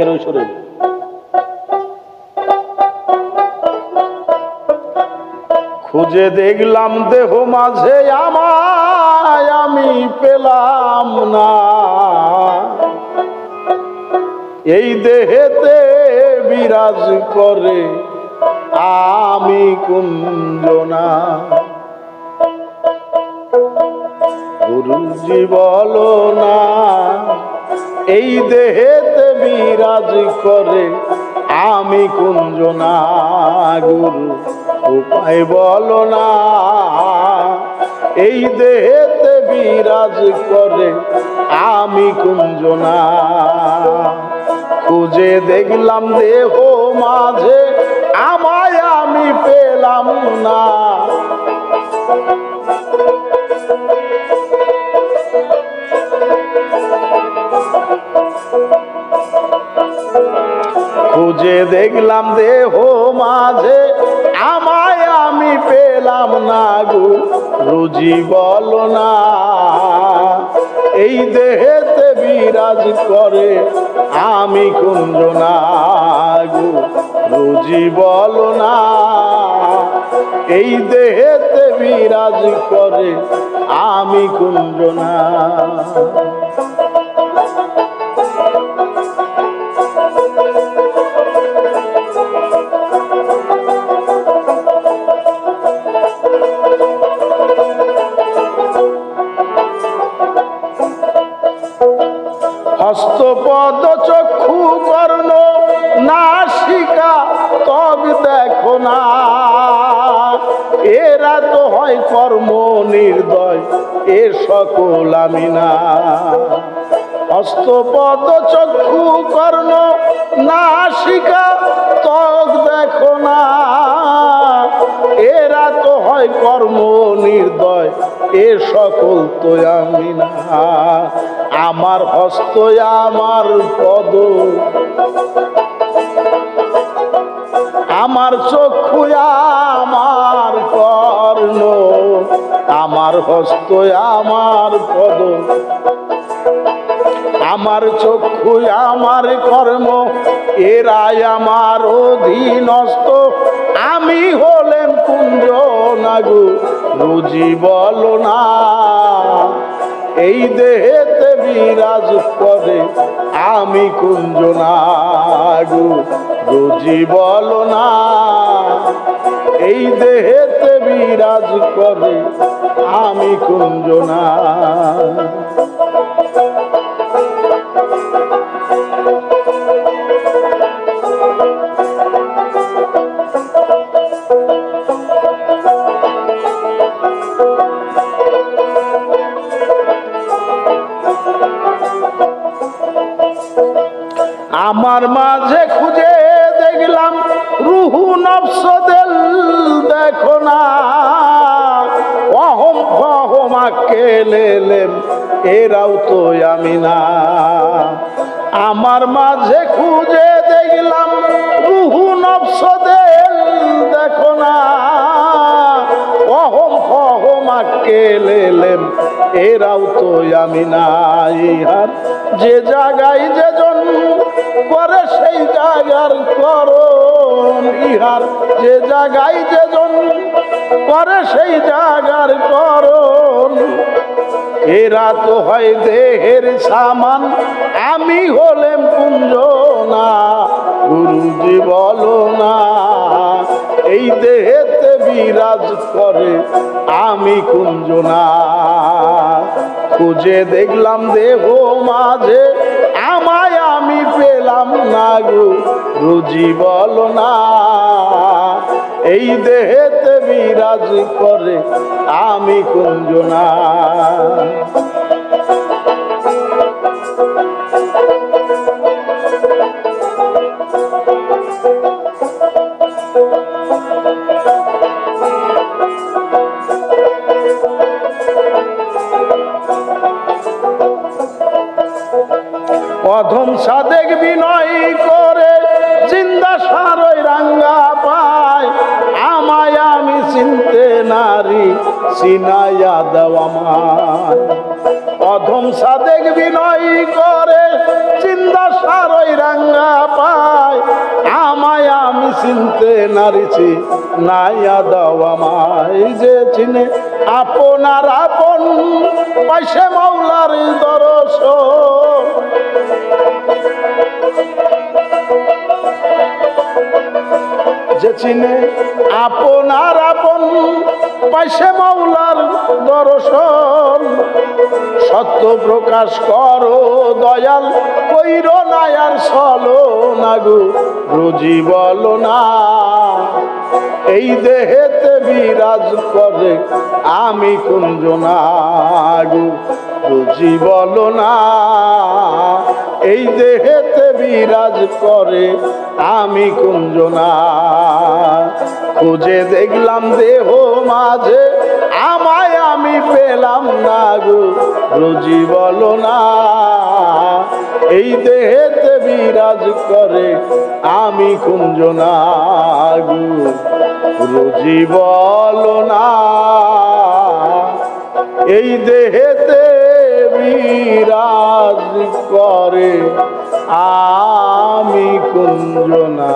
আগের ওই সরে খুঁজে দেখলাম দেহ মাঝে আমায় আমি পেলাম না। এই দেহেতে বিরাজ করে আমি কুঞ্জনা গুরুজি বলো না এই দেহেতে বিরাজ করে আমি কুঞ্জনা গুরু উপায় বলো না, এই দেহেতে বিরাজ করে আমি কুঞ্জনা। খুঁজে দেখলাম দেহ মাঝে, আমায় আমি পেলাম না। খুঁজে দেখলাম দেহ মাঝে, আমায় আমি পেলাম না গো, রুজি বলো না। এই দেহেতে বিরাজ করে আমি কুঞ্জনা গো, রুজি বলো না। এই দেহেতে বিরাজ করে আমি কুঞ্জনা। হস্তপদ চক্ষু কর্ণ নাসিকা, তব দেখো না। এরা তো হয় কর্ম নির্দয়, এ সকল আমি না। হস্তপদ চক্ষু কর্ণ নাসিকা, তব দেখো না। এরা তো হয় কর্ম নির্দয় এ সকল তো আমি না। আমার হস্ত, আমার পদ। আমার চক্ষু, আমার কর্ণ। আমার হস্ত, আমার পদ। আমার চক্ষু, আমার কর্ম। এরাই আমার অধীনস্থ। আমি হলেন কুঞ্জ। নাগু রুজি বলো না, এই দেহেতে বিরাজ করে আমি কুঞ্জ নাগু রুজি বলো না, এই দেহেতে বিরাজ করে আমি কুঞ্জ আমার মাঝে খুঁজে দেখলাম রুহু নফস দিল দেখো না। অহম ফহমাকে লেলেম এরাও তো আমি না। আমার মাঝে খুঁজে দেখলাম রুহু নফস দিল দেখো না। অহম ফহমাকে লেলেম এরাও তো আমি না। ইহার যে জায়গায় যে জন্ম করে সেই জায়গার করণ ইহার যে জায়গায় যে জন্ম করে সেই জায়গার করণ। এরা তো হয় দেহের সামান, আমি হলেম কুঞ্জ না গুরুজি বলো না এই দেহেতে বিরাজ করে আমি কুঞ্জ না খুঁজে দেখলাম দেহ মাঝে পেলাম না গো রুজি বল না। এই দেহেতে বিরাজ করে আমি কুঞ্জ সাদেক বিনয় করে, জিন্দা সারই রাঙ্গা পায়। আমায় আমি চিনতে নারী সিনাইয়া দেওয়ামায় অধম সাদেক বিনয় করে চিন্তা তার ওই রাঙ্গা পায়। আমায় আমি চিনতে নারিছি নাইয়া দাও আমায়। যে চিনে আপনার আপন পাইসে মাওলার দরস যে চিনে আপনার আপন পাইসে মাওলার দর্শন, সত্য প্রকাশ করো দয়াল, কইর নায়ার চলো না গো, রোজি বলো না। এই দেহেতে বিরাজ করে আমি কুঞ্জ না গো, রোজি বলো না। এই দেহেতে বিরাজ করে, আমি কুঞ্জনা। খুঁজে দেখলাম দেহ মাঝে, আমায় আমি পেলাম না গো, রোজি বলো না। এই দেহেতে বিরাজ করে, আমি কুঞ্জ না গো, রোজি বলো না। এই দেহেতে বিরাজ করে আমি কুঞ্জ না